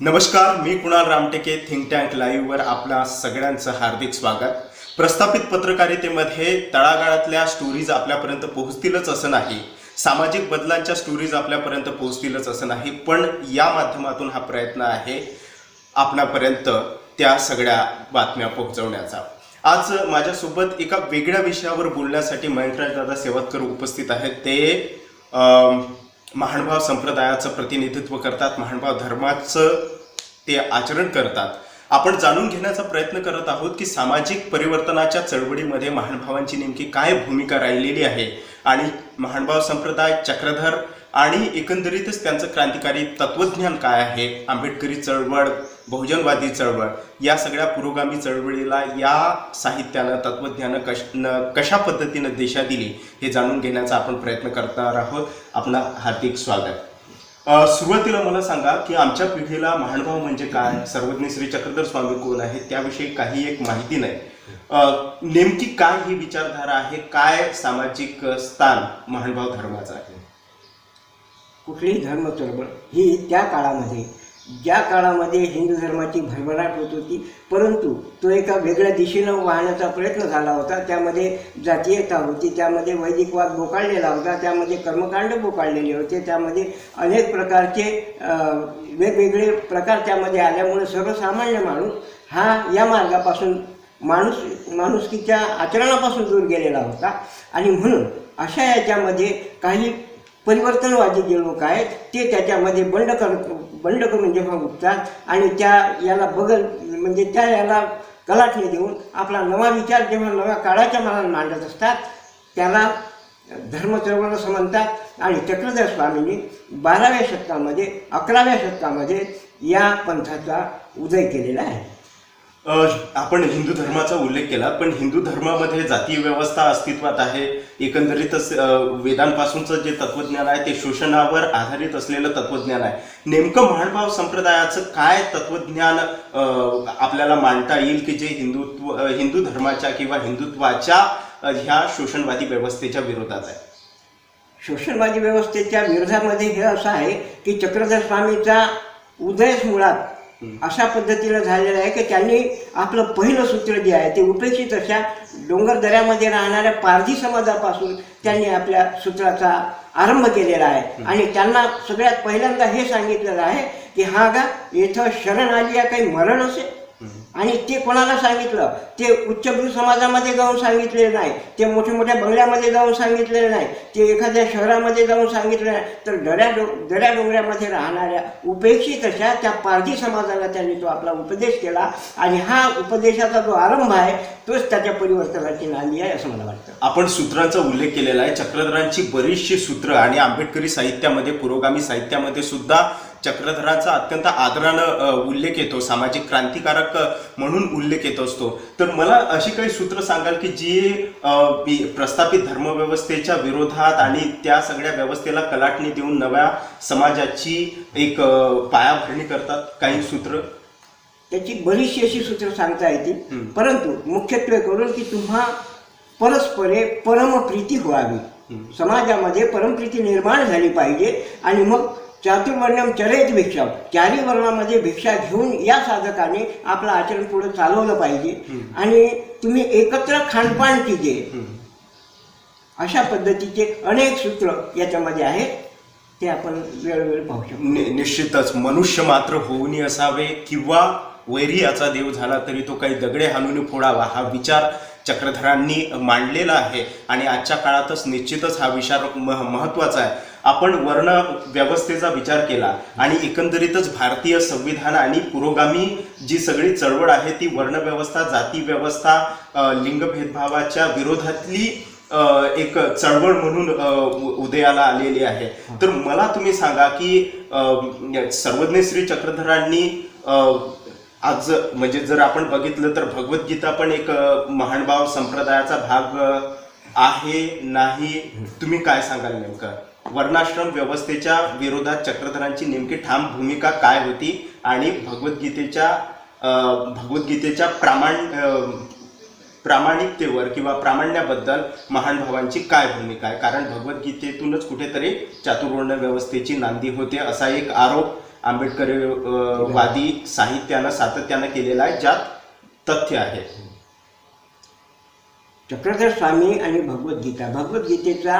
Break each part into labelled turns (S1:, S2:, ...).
S1: नमस्कार मी Kunal Ramteke think tank लाईव्हवर आपला सगळ्यांचं हार्दिक स्वागत. प्रस्थापित पत्रकारितेमध्ये तळागाळातल्या स्टोरीज आपल्यापर्यंत पोहोचतीलच असं नाही. सामाजिक बदलांच्या स्टोरीज आपल्यापर्यंत पोहोचतीलच असं नाही पण या माध्यमातून हा प्रयत्न आहे आपणापर्यंत त्या सगळ्या बातम्या पोहोचवण्याचा. आज माझ्यासोबत एका वेगळ्या विषयावर बोलण्यासाठी मयंकराज दादा सेवतकर उपस्थित आहेत. ते महानुभाव संप्रदायाचं प्रतिनिधित्व करतात महानुभाव धर्माचं ते आचरण करतात. आपण जाणून घेण्याचा प्रयत्न करत आहोत की सामाजिक परिवर्तनाच्या चळवळीमध्ये महानुभावांची नेमकी काय भूमिका राहिलेली आहे आणि महानुभाव संप्रदाय चक्रधर आणि एकंदरीतच त्यांचं क्रांतिकारी तत्वज्ञान काय आहे? आंबेडकरी चळवळ बहुजनवादी चळवळ या सगळ्या पुरोगामी चळवळीला या साहित्यानं तत्वज्ञानं कश न कशा पद्धतीनं दिशा दिली हे जाणून घेण्याचा आपण प्रयत्न करणार आहोत. आपला हार्दिक स्वागत. सुरुवातीला मला सांगा की आमच्या पिढीला महानुभाव म्हणजे काय? सर्वज्ञ श्री चक्रधर स्वामी कोण आहे त्याविषयी काही एक माहिती नाही. नेमकी काय ही विचारधारा आहे? काय सामाजिक स्थान महानुभाव धर्माचं आहे?
S2: कुठलीही धर्म चळवळ ही त्या काळामध्ये ज्या काळामध्ये हिंदू धर्माची भरभराट होत होती परंतु तो एका वेगळ्या दिशेनं वाहण्याचा प्रयत्न झाला होता. त्यामध्ये जातीयता होती त्यामध्ये वैदिकवाद बोकाळलेला होता त्यामध्ये कर्मकांड बोकाळलेले होते त्यामध्ये अनेक प्रकारचे वेगवेगळे प्रकार त्यामध्ये आल्यामुळे सर्वसामान्य माणूस हा या मार्गापासून माणूस माणुसकीच्या आचरणापासून दूर गेलेला होता. आणि म्हणून अशा याच्यामध्ये काही परिवर्तनवादी जे लोक आहेत ते त्याच्यामध्ये बंड कर बंड करून जेव्हा उठतात आणि त्या याला बगल म्हणजे त्या याला कलाटणी देऊन आपला नवा विचार जेव्हा नव्या काळाच्या मनात मांडत असतात त्याला धर्म चळवळ असं म्हणतात आणि चक्रधर स्वामींनी बाराव्या शतकामध्ये अकराव्या शतकामध्ये या पंथाचा उदय केलेला आहे.
S1: आपण हिंदू धर्माचा उल्लेख केला पण हिंदू धर्मामध्ये जातीय व्यवस्था अस्तित्वात आहे. एकंदरीतच वेदांपासूनचं जे तत्वज्ञान आहे ते शोषणावर आधारित असलेलं तत्वज्ञान आहे. नेमकं महानभाव संप्रदायाचं काय तत्वज्ञान आपल्याला मांडता येईल की जे हिंदुत्व हिंदू धर्माच्या किंवा हिंदुत्वाच्या ह्या शोषणवादी व्यवस्थेच्या विरोधात आहे?
S2: शोषणवादी व्यवस्थेच्या विरोधामध्ये हे असं आहे की चक्रधर स्वामीचा उदयच मुळात अशा पद्धतीनं झालेला आहे की त्यांनी आपलं पहिलं सूत्र जे आहे ते उपेक्षित अशा डोंगर दऱ्यामध्ये राहणाऱ्या पारधी समाजापासून त्यांनी आपल्या सूत्राचा आरंभ केलेला आहे. आणि त्यांना सगळ्यात पहिल्यांदा हे सांगितलेलं आहे की हा गा इथं शरण आली आहे काही मरण असेल? आणि ते कोणाला सांगितलं? ते उच्चभ्रू समाजामध्ये जाऊन सांगितलेलं नाही. ते मोठ्या मोठ्या बंगल्यामध्ये जाऊन सांगितलेलं नाही. ते एखाद्या शहरामध्ये जाऊन सांगितलं नाही. तर दऱ्या डो दऱ्या डोंगऱ्यामध्ये राहणाऱ्या उपेक्षित अशा त्या पारधी समाजाला त्यांनी तो आपला उपदेश केला. आणि हा उपदेशाचा जो आरंभ आहे तोच त्याच्या परिवर्तनाची नांदी आहे असं मला वाटतं.
S1: आपण सूत्रांचा उल्लेख केलेला आहे. चक्रधरांची बरीचशी सूत्र आणि आंबेडकरी साहित्यामध्ये पुरोगामी साहित्यामध्ये सुद्धा चक्रधरांचा अत्यंत आदरानं उल्लेख येतो सामाजिक क्रांतिकारक म्हणून उल्लेख येत असतो. तर मला अशी काही सूत्र सांगाल की जी प्रस्थापित धर्मव्यवस्थेच्या विरोधात आणि त्या सगळ्या व्यवस्थेला कलाटणी देऊन नव्या समाजाची एक पायाभरणी करतात काही सूत्र?
S2: त्याची बरीचशी अशी सूत्र सांगता येतील. परंतु मुख्यत्वे करून की तुम्हा परस्परे परमप्रीती व्हावी. समाजामध्ये परमप्रीती निर्माण झाली पाहिजे आणि मग चातुर्वर्णम चरेत भिक्षा चारही वर्णामध्ये भिक्षा घेऊन या साधकाने आपलं आचरण पुढे चालवलं पाहिजे. आणि तुम्ही एकत्र खानपान कीजे. अशा पद्धतीचे अनेक सूत्र याच्यामध्ये आहेत. ते आपण वेळोवेळी पाहू शकतो.
S1: निश्चितच. मनुष्य मात्र होऊनी असावे किंवा वैरी याचा देव झाला तरी तो काही दगडे हाणून फोडावा हा विचार चक्रधरांनी मांडलेला आहे. आणि आजच्या काळातच निश्चितच हा विचार मह महत्त्वाचा आहे. आपण वर्ण व्यवस्थेचा विचार केला आणि एकंदरीतच भारतीय संविधान आणि पुरोगामी जी सगळी चळवळ आहे ती वर्ण व्यवस्था जाती व्यवस्था लिंगभेदभावाच्या लिंग भेदभावाच्या विरोधातली एक चळवळ म्हणून उदयाला आलेली आहे. तर मला तुम्ही सांगा की सर्वज्ञ श्री चक्रधरांनी आज म्हणजे जर आपण बघितलं तर भगवद्गीता पण एक महानभाव संप्रदायाचा भाग आहे नाही. तुम्ही काय सांगाल नेमकं? वर्णाश्रम व्यवस्थेच्या विरोधात चक्रधरांची नेमकी ठाम भूमिका काय होती आणि भगवद्गीतेच्या भगवद्गीतेच्या प्रामाण प्रामाणिकतेवर किंवा प्रामाण्याबद्दल महान भावांची काय भूमिका आहे? कारण भगवद्गीतेतूनच कुठेतरी चातुर्वर्ण व्यवस्थेची नांदी होते असा एक आरोप आंबेडकर वादी साहित्यानं सातत्यानं केलेला आहे ज्यात तथ्य आहे.
S2: चक्रधर स्वामी आणि भगवद्गीता. भगवद्गीतेचा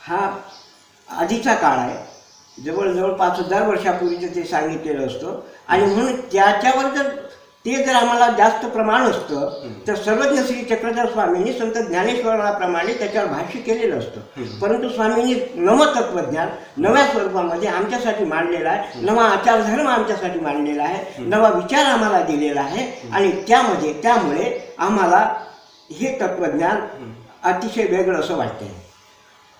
S2: हा आधीचा काळ आहे. जवळजवळ पाच हजार वर्षापूर्वीचं ते सांगितलेलं असतं. आणि म्हणून त्याच्यावर जर ते जर आम्हाला जास्त प्रमाण असतं तर सर्वज्ञ श्री चक्रधर स्वामींनी संत ज्ञानेश्वराप्रमाणे त्याच्यावर भाष्य केलेलं असतं. परंतु स्वामींनी नवतत्वज्ञान नव्या स्वरूपामध्ये आमच्यासाठी मांडलेला आहे. नवा आचारधर्म आमच्यासाठी मांडलेला आहे. नवा विचार आम्हाला दिलेला आहे. आणि त्यामध्ये त्यामुळे आम्हाला हे तत्वज्ञान अतिशय वेगळं असं
S1: म-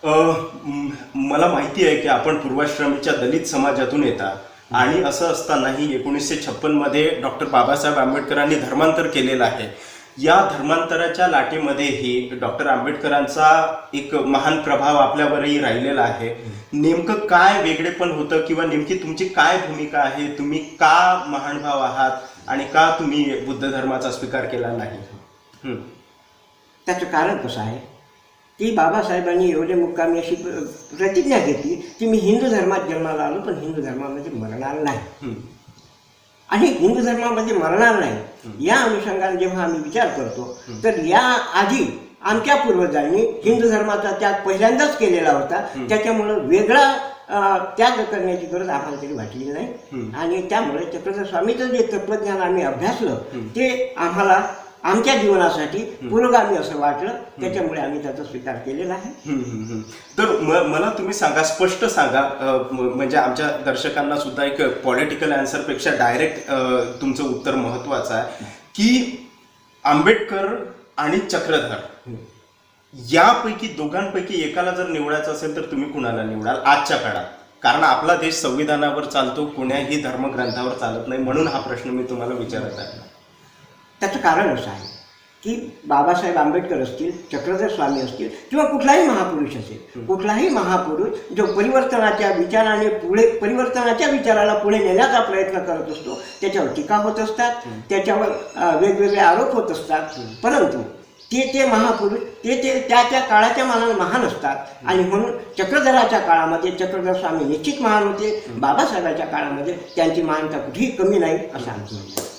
S1: मला माहिती आहे की आपण पूर्वाश्रमीच्या दलित समाजातून येता. आणि असं असतानाही एकोणीसशे छप्पनमध्ये डॉक्टर बाबासाहेब आंबेडकरांनी धर्मांतर केलेलं आहे. या धर्मांतराच्या लाटेमध्येही डॉक्टर आंबेडकरांचा एक महान प्रभाव आपल्यावरही राहिलेला आहे. नेमकं काय वेगळेपण होतं किंवा नेमकी तुमची काय भूमिका आहे तुम्ही का महानुभाव आहात आणि का तुम्ही बुद्ध धर्माचा स्वीकार केला नाही?
S2: त्याचं कारण कसं आहे? की बाबासाहेबांनी एवढे मुक्कामी अशी प्र- प्रतिज्ञा घेतली की मी हिंदू धर्मात जन्माला आलो पण हिंदू धर्मामध्ये मरणार नाही. आणि हिंदू धर्मामध्ये मरणार नाही या अनुषंगाने जेव्हा आम्ही विचार करतो तर या आधी आमच्या पूर्वजांनी हिंदू धर्माचा त्याग पहिल्यांदाच केलेला होता. त्याच्यामुळं वेगळा त्याग करण्याची गरज आम्हाला तरी वाटली नाही. आणि त्यामुळे चक्रधर स्वामीचं जे तत्वज्ञान आम्ही अभ्यासलं ते आम्हाला आमच्या जीवनासाठी पुरोगामी असं वाटलं. त्याच्यामुळे आम्ही त्याचा स्वीकार केलेला आहे.
S1: तर मला तुम्ही सांगा स्पष्ट सांगा म्हणजे आमच्या दर्शकांना सुद्धा एक पॉलिटिकलपेक्षा डायरेक्ट तुमचं उत्तर महत्वाचं आहे. की आंबेडकर आणि चक्रधर यापैकी दोघांपैकी एकाला जर निवडायचं असेल तर तुम्ही कुणाला निवडाल? आजच्या काळात. कारण आपला देश संविधानावर चालतो कोण्याही धर्मग्रंथावर चालत नाही म्हणून हा प्रश्न मी तुम्हाला विचारत आहे.
S2: त्याचं कारण असं आहे की बाबासाहेब आंबेडकर असतील चक्रधर स्वामी असतील किंवा कुठलाही महापुरुष असेल कुठलाही महापुरुष जो परिवर्तनाच्या विचाराने पुढे परिवर्तनाच्या विचाराला पुढे नेण्याचा प्रयत्न करत असतो त्याच्यावर टीका होत असतात त्याच्यावर वेगवेगळे आरोप होत असतात. परंतु ते ते महापुरुष ते ते त्या त्या काळाच्या मानाने महान असतात. आणि म्हणून चक्रधराच्या काळामध्ये चक्रधर स्वामी निश्चित महान होते. बाबासाहेबाच्या काळामध्ये त्यांची महानता कुठेही कमी नाही असं आमचं.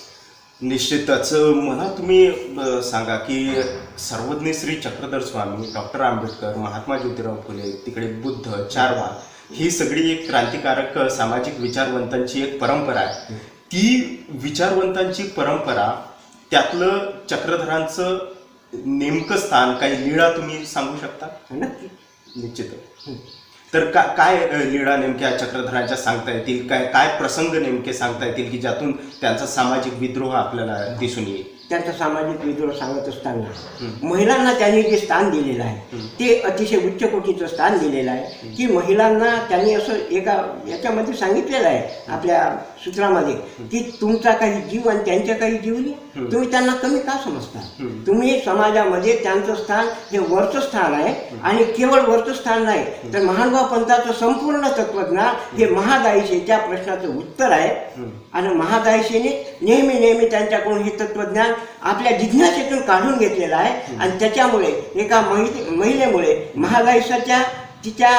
S1: निश्चितच मला तुम्ही अ, सांगा की सर्वज्ञ श्री चक्रधर स्वामी डॉक्टर आंबेडकर महात्मा ज्योतिराव फुले तिकडे बुद्ध चारवाक ही सगळी एक क्रांतिकारक अ, सामाजिक विचारवंतांची एक परंपरा आहे. ती विचारवंतांची परंपरा त्यातलं चक्रधरांचं नेमकं स्थान काही लीळा तुम्ही सांगू शकता?
S2: नक्की.
S1: निश्चित तर का काय लीळा नेमक्या चक्रधरांच्या सांगता येतील? काय काय प्रसंग नेमके सांगता येतील की ज्यातून त्यांचा सामाजिक विद्रोह आपल्याला दिसून येईल?
S2: त्यांचा सामाजिक विद्रोह सांगत असताना महिलांना त्यांनी जे स्थान दिलेलं आहे ते अतिशय उच्च कोटीचं स्थान दिलेलं आहे की महिलांना त्यांनी असं एका याच्यामध्ये सांगितलेलं आहे आपल्या सूत्रामध्ये. की तुमचा काही जीव आणि त्यांच्या काही जीव नाही. तुम्ही त्यांना कमी का समजता? तुम्ही समाजामध्ये त्यांचं स्थान हे वरचं स्थान आहे आणि केवळ वरचं स्थान नाही. तर महानुभाव पंथाचं संपूर्ण तत्वज्ञान हे महादायिशेच्या प्रश्नाचं उत्तर आहे. आणि महादायिशेने नेहमी नेहमी त्यांच्याकडून हे तत्वज्ञान आपल्या जिज्ञासेतून काढून घेतलेलं आहे. आणि त्याच्यामुळे एका महि महिलेमुळे महादायिसाच्या तिच्या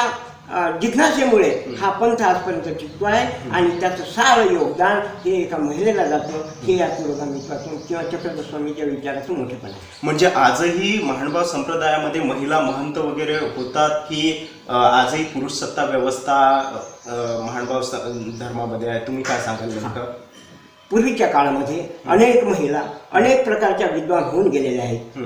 S2: जिज्ञासेमुळे हा पंथ आजपर्यंत टिकतो आहे आणि त्याचं सारं योगदान हे एका महिलेला जातं. हे या पुरोगामित्वातून किंवा चक्रधर स्वामीच्या विचारातून मोठेपण आहे
S1: म्हणजे आजही महानुभाव संप्रदायामध्ये महिला महंत वगैरे होतात की आजही पुरुष सत्ता व्यवस्था महानुभाव धर्मामध्ये आहे? तुम्ही काय सांगाल नेमकं?
S2: पूर्वीच्या काळामध्ये अनेक महिला अनेक प्रकारच्या विद्वान होऊन गेलेल्या आहेत.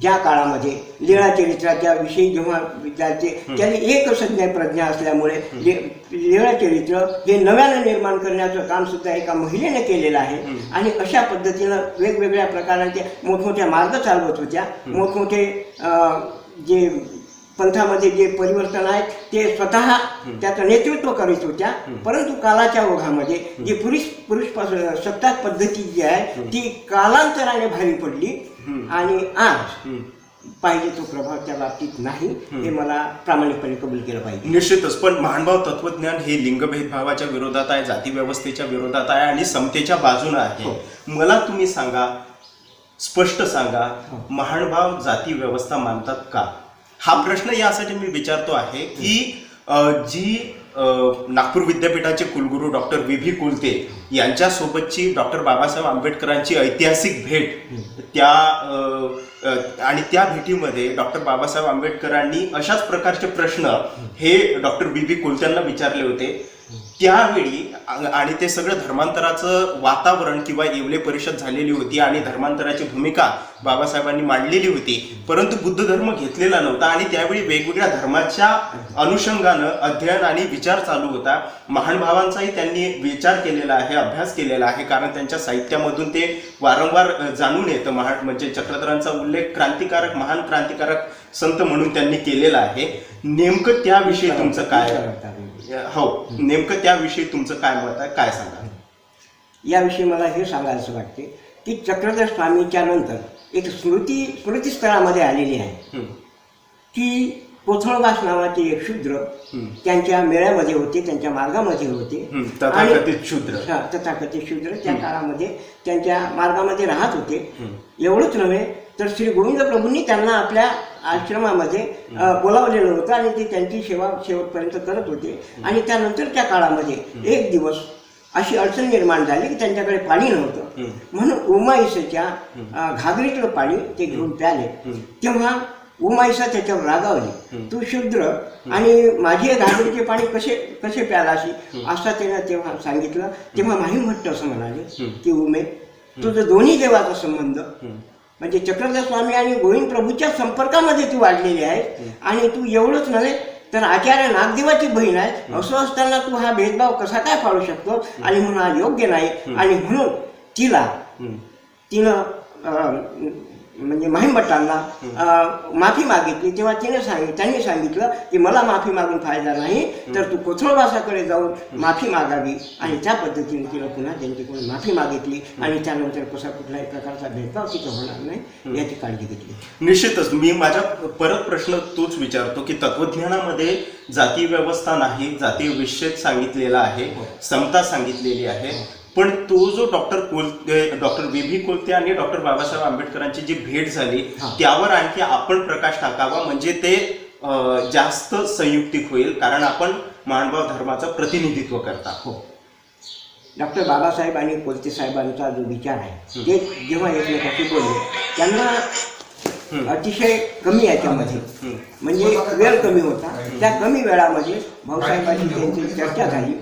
S2: ज्या काळामध्ये लीळा चरित्राच्या विषयी जेव्हा विचारते त्याने एक संज्ञा प्रज्ञा असल्यामुळे ले- लीळा चरित्र हे नव्यानं निर्माण करण्याचं काम सुद्धा एका महिलेने केलेलं आहे. आणि अशा पद्धतीनं वेगवेगळ्या प्रकारांचे मोठमोठ्या मार्ग चालवत होत्या. मोठमोठे जे पंथामध्ये जे परिवर्तन आहेत ते स्वतः त्याचं नेतृत्व करीत होत्या. परंतु कालाच्या ओघामध्ये जी पुरुष पुरुष सत्ताक पद्धती जी आहे ती कालांतराने भारी पडली. आणि आज
S1: हं.
S2: पाहिजे तो प्रभाव त्या बाबतीत नाही हे मला प्रामाणिकपणे कबूल केलं पाहिजे.
S1: निश्चितच पण महानुभाव तत्वज्ञान हे लिंगभेदभावाच्या विरोधात आहे जाती व्यवस्थेच्या विरोधात आहे आणि समतेच्या बाजूने आहे. मला तुम्ही सांगा स्पष्ट सांगा महानुभाव जाती व्यवस्था मानतात का? हा प्रश्न यासाठी मी विचारतो आहे की जी नागपूर विद्यापीठाचे कुलगुरू डॉक्टर व्ही व्ही कुलते यांच्यासोबतची डॉक्टर बाबासाहेब आंबेडकरांची ऐतिहासिक भेट त्या आणि त्या भेटीमध्ये डॉक्टर बाबासाहेब आंबेडकरांनी अशाच प्रकारचे प्रश्न हे डॉक्टर बी व्ही कुलत्यांना विचारले होते. त्यावेळी आणि ते सगळं धर्मांतराचं वातावरण किंवा येवले परिषद झालेली होती आणि धर्मांतराची भूमिका बाबासाहेबांनी मांडलेली होती. परंतु बुद्ध धर्म घेतलेला नव्हता आणि त्यावेळी वेगवेगळ्या धर्माच्या अनुषंगानं अध्ययन आणि विचार चालू होता. महान भावांचाही त्यांनी विचार केलेला आहे अभ्यास केलेला आहे कारण त्यांच्या साहित्यामधून ते वारंवार जाणून येतं. महा म्हणजे चक्रधरांचा उल्लेख क्रांतिकारक महान क्रांतिकारक संत म्हणून त्यांनी केलेला आहे. नेमकं त्याविषयी तुमचं काय हो नेमकं त्याविषयी तुमचं काय मत आहे काय सांगा
S2: याविषयी मला हे सांगायचं वाटते की चक्रधर स्वामीच्या नंतर एक स्मृती स्मृतीस्थळामध्ये आलेली आहे. की कोथळवास नावाचे एक शूद्र त्यांच्या मेळ्यामध्ये होते त्यांच्या मार्गामध्ये होते.
S1: तथाकथित शूद्र.
S2: हा, तथाकथित शूद्र. त्या काळामध्ये त्यांच्या मार्गामध्ये राहत होते. एवढंच नव्हे तर श्री गोविंद प्रभूंनी त्यांना आपल्या आश्रमामध्ये बोलावलेलं होतं आणि ते त्यांची सेवा शेवटपर्यंत करत होते. आणि त्यानंतरच्या काळामध्ये एक दिवस अशी अडचण निर्माण झाली की त्यांच्याकडे पाणी नव्हतं. म्हणून उमाईसच्या घागरीतलं पाणी ते घेऊन प्याले. तेव्हा उमाईसा त्याच्यावर रागावली. तू शूद्र आणि माझी घागरीचे पाणी कसे कसे प्यालाशी असं त्यानं तेव्हा सांगितलं. तेव्हा माहीम भट्ट असं म्हणाले की उमे तुझं दोन्ही देवाचा संबंध म्हणजे चक्रधर स्वामी आणि गोविंद प्रभूच्या संपर्कामध्ये तू वाढलेली आहे आणि तू एवढंच नव्हे तर आचार्य नागदेवाची बहीण आहे असं असताना तू हा भेदभाव कसा काय पाळू शकतो? आणि म्हणून हा योग्य नाही. आणि म्हणून तिला तिनं म्हणजे महिमभट्टांना अं, माफी मागितली. तेव्हा तिने सांगितलं त्यांनी सांगितलं की मला माफी मागून फायदा नाही तर तू कोथळवासाकडे जाऊन माफी मागावी. आणि त्या पद्धतीने तिनं पुन्हा त्यांच्याकडून माफी मागितली. आणि त्यानंतर कसा कुठल्याही प्रकारचा भेदभाव तिथं होणार नाही याची काळजी घेतली.
S1: निश्चितच. मी माझ्या परत प्रश्न तोच विचारतो की तत्वज्ञानामध्ये जाती व्यवस्था नाही जाती विच्छेद सांगितलेला आहे समता सांगितलेली आहे. पण तो जो doctor Kolte doctor B V Kolte आणि डॉक्टर बाबासाहेब आंबेडकरांची जी भेट झाली त्यावर आणखी आपण प्रकाश टाकावा म्हणजे ते जास्त संयुक्तिक होईल कारण आपण मानभाव धर्माचं प्रतिनिधित्व करता.
S2: हो. डॉक्टर बाबासाहेब आणि कोलते साहेबांचा जो विचार आहे ते जेव्हा एकमेकाशी बोलले त्यांना अतिशय कमी याच्यामध्ये
S1: हम्म.
S2: म्हणजे वेळ कमी होता. त्या कमी वेळामध्ये भाऊसाहेबांची त्यांची चर्चा झाली.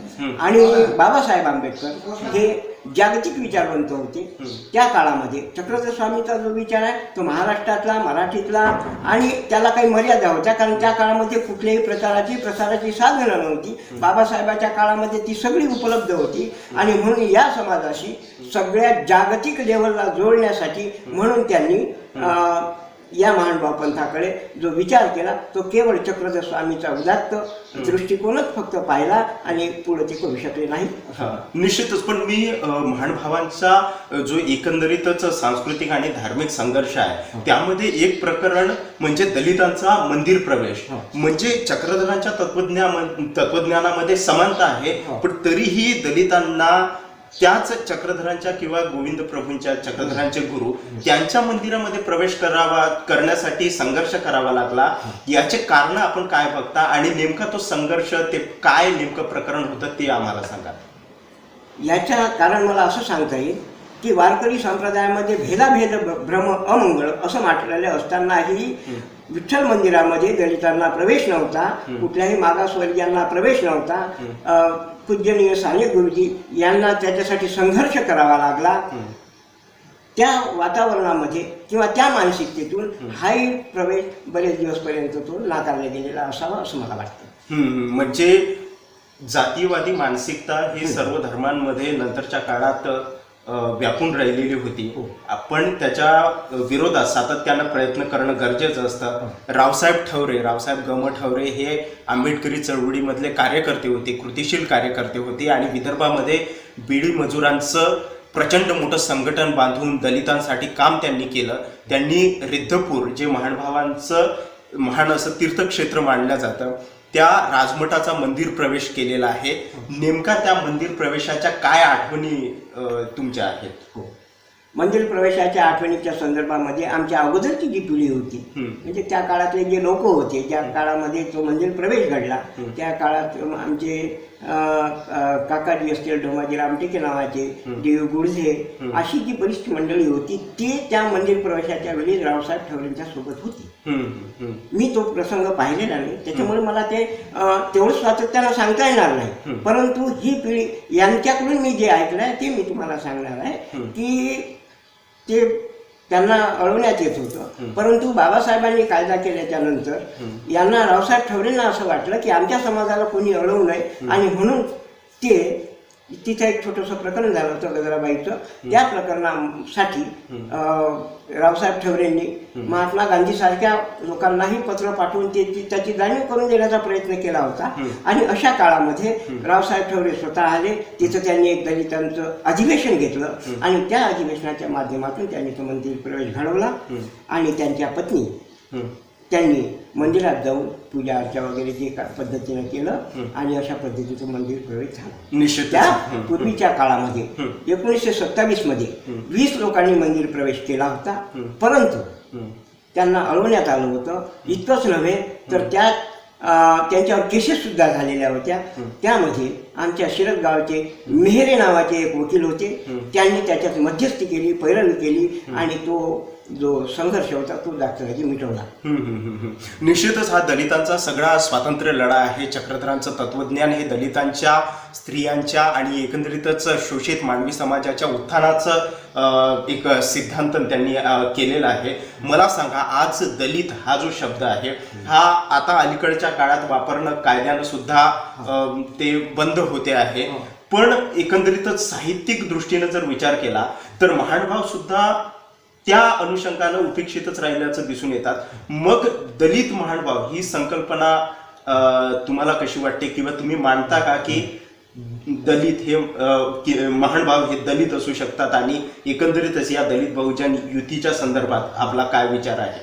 S2: आणि बाबासाहेब आंबेडकर हे जागतिक विचारवंत होते. त्या काळामध्ये चक्रधर स्वामीचा जो विचार आहे तो महाराष्ट्रातला मराठीतला आणि त्याला काही मर्यादा होत्या. कारण त्या काळामध्ये कुठल्याही प्रचाराची प्रसाराची साधनं नव्हती. बाबासाहेबाच्या काळामध्ये ती सगळी उपलब्ध होती. आणि म्हणून या समाजाशी सगळ्या जागतिक लेवलला जोडण्यासाठी म्हणून त्यांनी या महानुभाव पंथाकडे जो विचार केला तो केवळ चक्रधर स्वामीचा उदात्त दृष्टिकोनच फक्त पाहिला आणि पुढे ते करू शकले नाही.
S1: निश्चितच. पण मी महानुभावांचा जो एकंदरीतच सांस्कृतिक आणि धार्मिक संघर्ष आहे त्यामध्ये एक प्रकरण म्हणजे दलितांचा मंदिर प्रवेश. म्हणजे चक्रधरांच्या तत्वज्ञा तत्वज्ञानामध्ये समानता आहे. पण तरीही दलितांना त्याच चक्रधरांच्या किंवा गोविंद प्रभूंच्या चक्रधरांचे गुरु त्यांच्या मंदिरामध्ये प्रवेश करावा करण्यासाठी संघर्ष करावा लागला. याचे कारण आपण काय बघता आणि नेमका तो संघर्ष ते काय नेमकं प्रकरण होतं ते आम्हाला सांगा.
S2: याच्या कारण मला असं सांगता येईल की वारकरी संप्रदायामध्ये भेदाभेद भ्रम अमंगळ असं म्हटलेलं असतानाही विठ्ठल मंदिरामध्ये दलितांना प्रवेश नव्हता. कुठल्याही मागासवर्गीयांना प्रवेश नव्हता. अ, पूजनीय साने गुरुजी यांना त्याच्यासाठी संघर्ष करावा लागला. त्या वातावरणामध्ये किंवा त्या मानसिकतेतून हाही प्रवेश बरेच दिवसपर्यंत तो नाकारला गेलेला असावा असं मला वाटतं.
S1: म्हणजे जातीवादी मानसिकता ही सर्व धर्मांमध्ये नंतरच्या काळात व्यापून राहिलेली होती. आपण त्याच्या विरोधात सातत्यानं प्रयत्न करणं गरजेचं असतं. रावसाहेब ठवरे रावसाहेब गम ठवरे हे आंबेडकरी चळवळीमधले कार्यकर्ते होते कृतिशील कार्यकर्ते होते आणि विदर्भामध्ये बिडी मजुरांचं प्रचंड मोठं संघटन बांधून दलितांसाठी काम त्यांनी केलं. त्यांनी रिद्धपूर जे महानुभावांचं महान असं तीर्थक्षेत्र मानलं जातं त्या राजमठाचा मंदिर प्रवेश केलेला आहे. नेमका त्या मंदिर प्रवेशाच्या काय आठवणी तुमच्या आहेत.
S2: हो. मंदिर प्रवेशाच्या आठवणीच्या संदर्भामध्ये आमच्या अगोदरची जी पिढी होती. म्हणजे त्या काळातले जे लोक होते ज्या काळामध्ये तो मंदिर प्रवेश घडला त्या काळात आमचे काकाजी असतील डोमाजी रामटेके नावाचे देव गुडझे अशी जी बरीच मंडळी होती ती त्या मंदिर प्रवेशाच्या वेळी रावसाहेब ठवरेंच्या सोबत होती. मी तो प्रसंग पाहिलेला नाही. त्याच्यामुळे मला ते तेवढं सातत्यानं सांगता येणार नाही. परंतु ही पिढी यांच्याकडून मी जे ऐकलं आहे ते मी तुम्हाला सांगणार आहे की ते त्यांना अळवण्यात येत होतं. परंतु बाबासाहेबांनी कायदा केल्याच्यानंतर यांना रावसाहेब ठवरेंना असं वाटलं की आमच्या समाजाला कोणी अडवू नये आणि म्हणून ते तिथं एक छोटंसं प्रकरण झालं होतं गजराबाईचं. त्या प्रकरणासाठी रावसाहेब ठवरेंनी महात्मा गांधी सारख्या लोकांनाही पत्र पाठवून ते त्याची जाणीव करून देण्याचा प्रयत्न केला होता. आणि अशा काळामध्ये रावसाहेब ठवरे स्वतः आले. तिथं त्यांनी एक दलितांचं अधिवेशन घेतलं. आणि त्या अधिवेशनाच्या माध्यमातून त्यांनी तो मंदिर प्रवेश घडवला. आणि त्यांच्या पत्नी. त्यांनी मंदिरात जाऊन पूजा अर्चा वगैरे जे पद्धतीनं केलं आणि अशा पद्धतीचं मंदिर प्रवेश झाला.
S1: निश्चित
S2: त्या पूर्वीच्या काळामध्ये एकोणीसशे सत्तावीसमध्ये वीस लोकांनी मंदिर प्रवेश केला होता. परंतु त्यांना अळवण्यात आलं होतं. इतकंच नव्हे तर त्या त्यांच्यावर केसेस सुद्धा झालेल्या होत्या. त्यामध्ये आमच्या शिरत गावचे मेहरे नावाचे एक वकील होते. त्यांनी त्याच्यात मध्यस्थी केली पैरवी केली आणि तो जो संघर्ष होता तो दाखलाची मिटवला
S1: हम्म, हम्म, हम्म, हम्म. निश्चितच हा दलितांचा सगळा स्वातंत्र्य लढा आहे. चक्रधरांचं तत्वज्ञान हे दलितांच्या स्त्रियांच्या आणि एकंदरीतच शोषित मानवी समाजाच्या उत्थानाचं एक सिद्धांत त्यांनी केलेलं आहे. मला सांगा आज दलित हा जो शब्द आहे हा आता अलीकडच्या काळात वापरणं कायद्यानं सुद्धा ते बंद होते आहे. पण एकंदरीतच साहित्यिक दृष्टीनं जर विचार केला तर महानुभाव सुद्धा त्या अनुषंगानं उपेक्षितच राहिल्याचं दिसून येतात. मग दलित महानुभाव ही संकल्पना तुम्हाला कशी वाटते? किंवा तुम्ही मानता का की दलित हे महानुभाव हे दलित असू शकतात आणि एकंदरीतच या दलित बहुजन युतीच्या संदर्भात आपला काय विचार आहे?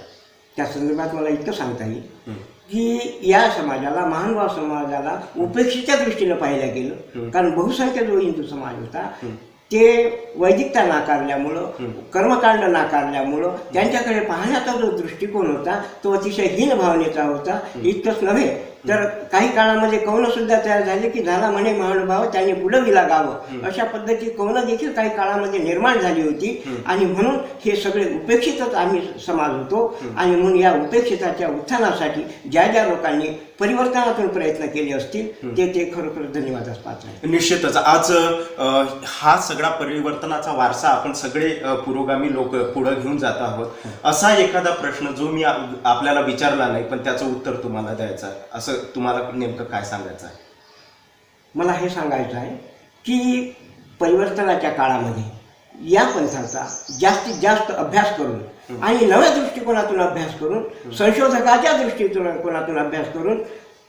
S2: त्या संदर्भात मला इतकं सांगता येईल की या समाजाला महानुभाव समाजाला उपेक्षेच्या दृष्टीनं पाहिलं गेलं कारण बहुसंख्य जो हिंदू समाज होता ते वैदिकता नाकारल्यामुळं कर्मकांड नाकारल्यामुळं त्यांच्याकडे पाहण्याचा जो दृष्टिकोन होता तो अतिशय हीन भावनेचा होता इतकंच नव्हे. तर काही काळामध्ये कौन सुद्धा तयार झाले की झाला म्हणे महानुभाव त्याने बुडविला गावं. अशा पद्धती कौन देखील काही काळामध्ये निर्माण झाली होती. आणि म्हणून हे सगळे उपेक्षितच आम्ही समाज होतो. आणि म्हणून या उपेक्षिताच्या उत्थानासाठी ज्या ज्या लोकांनी परिवर्तनातून प्रयत्न केले असतील ते ते खरोखर धन्यवादास पात्र आहे
S1: निश्चितच. आज अ, हा सगळा परिवर्तनाचा वारसा आपण सगळे अ, पुरोगामी लोक पुढे घेऊन जात आहोत. असा एखादा प्रश्न जो मी आ- आपल्याला विचारला नाही पण त्याचं उत्तर तुम्हाला द्यायचं आहे. असं तुम्हाला नेमकं काय सांगायचं आहे?
S2: मला हे सांगायचं आहे की परिवर्तनाच्या काळामध्ये या पंथाचा जास्तीत जास्त अभ्यास करून आणि नव्या दृष्टिकोनातून अभ्यास करून संशोधकाच्या दृष्टिकोनातून अभ्यास करून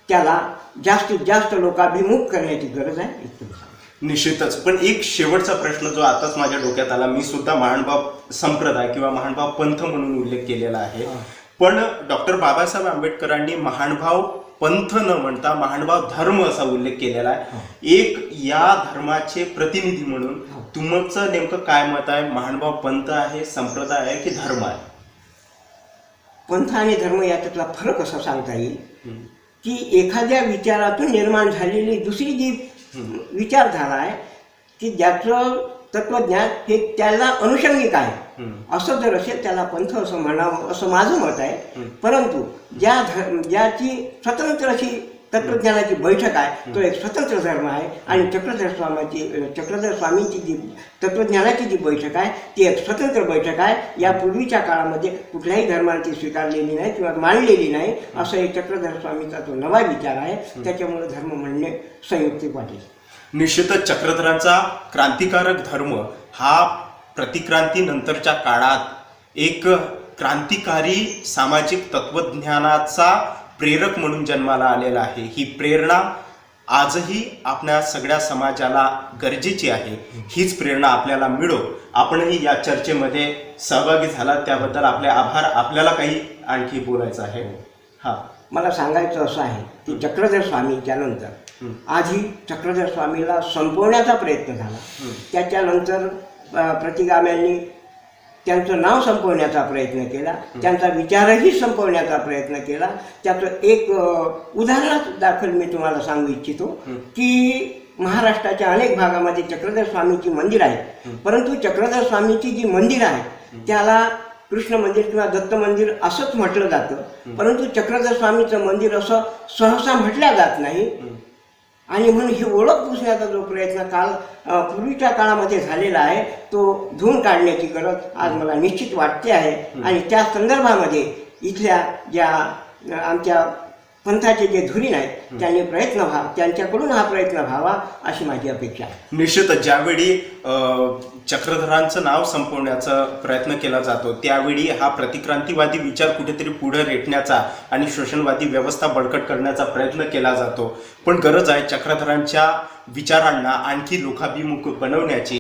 S2: त्याला जास्तीत जास्त लोकाभिमुख करण्याची गरज आहे इतकं.
S1: निश्चितच. पण एक शेवटचा प्रश्न जो आताच माझ्या डोक्यात आला मी सुद्धा महानुभाव संप्रदाय किंवा महानुभाव पंथ म्हणून उल्लेख केलेला आहे. पण डॉक्टर बाबासाहेब आंबेडकरांनी महानुभाव पंथ न म्हणता महानुभाव धर्म असा उल्लेख केलेला आहे. एक या धर्माचे प्रतिनिधी म्हणून तुमचं नेमकं काय मत आहे? महानुभाव पंथ आहे संप्रदाय आहे की धर्म आहे?
S2: पंथ आणि धर्म याच्यातला फरक असा सांगता येईल की एखाद्या विचारातून निर्माण झालेली दुसरी जी विचारधारा आहे की ज्याचं तत्वज्ञान हे त्याला अनुषंगिक आहे. असं जर असेल त्याला पंथ असं म्हणावं असं माझं मत आहे. परंतु ज्या धर्म ज्याची स्वतंत्र अशी तत्वज्ञानाची बैठक आहे तो एक स्वतंत्र धर्म आहे आणि चक्रधर स्वामीची चक्रधर स्वामींची जी तत्वज्ञानाची जी बैठक आहे ती एक स्वतंत्र बैठक आहे. या पूर्वीच्या काळामध्ये कुठल्याही धर्माने ती स्वीकारलेली नाही किंवा मांडलेली नाही असं एक चक्रधर स्वामीचा तो नवा विचार आहे. त्याच्यामुळे धर्म म्हणणे संयुक्तिक वाटेल.
S1: निश्चितच चक्रधरांचा क्रांतिकारक धर्म हा प्रतिक्रांती नंतरच्या काळात एक क्रांतिकारी सामाजिक तत्वज्ञानाचा प्रेरक म्हणून जन्माला आलेला आहे. ही प्रेरणा आजही आपल्या सगळ्या समाजाला गरजेची आहे. हीच प्रेरणा आपल्याला मिळो. आपणही या चर्चेमध्ये सहभागी झाला. त्याबद्दल आपले आभार. आपल्याला काही आणखी बोलायचं आहे? हा.
S2: मला सांगायचं असं आहे की चक्रधर स्वामीच्या नंतर आधी चक्रधर स्वामीला संपवण्याचा प्रयत्न झाला. त्याच्यानंतर प्रतिगाम्यांनी त्यांचं नाव संपवण्याचा प्रयत्न केला. त्यांचा विचारही संपवण्याचा प्रयत्न केला. त्याचं एक उदाहरणच उदाहरणात दाखल मी तुम्हाला सांगू इच्छितो की महाराष्ट्राच्या अनेक भागामध्ये चक्रधर स्वामीची मंदिर आहे. परंतु चक्रधर स्वामीची जी मंदिर आहे त्याला कृष्ण मंदिर किंवा दत्त मंदिर असंच म्हटलं जातं. परंतु चक्रधर स्वामीचं मंदिर असं सहसा म्हटलं जात नाही. आणि म्हणून ही ओळख पुसण्याचा जो प्रयत्न काल पूर्वीच्या काळामध्ये झालेला आहे तो धुवून काढण्याची गरज आज मला निश्चित वाटते आहे. आणि त्या संदर्भामध्ये इथल्या ज्या आमच्या पंथाचे जे धुरीण आहेत त्यांनी प्रयत्न व्हा त्यांच्याकडून हा प्रयत्न व्हावा अशी माझी अपेक्षा आहे.
S1: निश्चितच ज्यावेळी चक्रधरांचं नाव संपवण्याचा प्रयत्न केला जातो त्यावेळी हा प्रतिक्रांतीवादी विचार कुठेतरी पुढे रेटण्याचा आणि शोषणवादी व्यवस्था बळकट करण्याचा प्रयत्न केला जातो. पण गरज आहे चक्रधरांच्या विचारांना आणखी लोकाभिमुख बनवण्याची.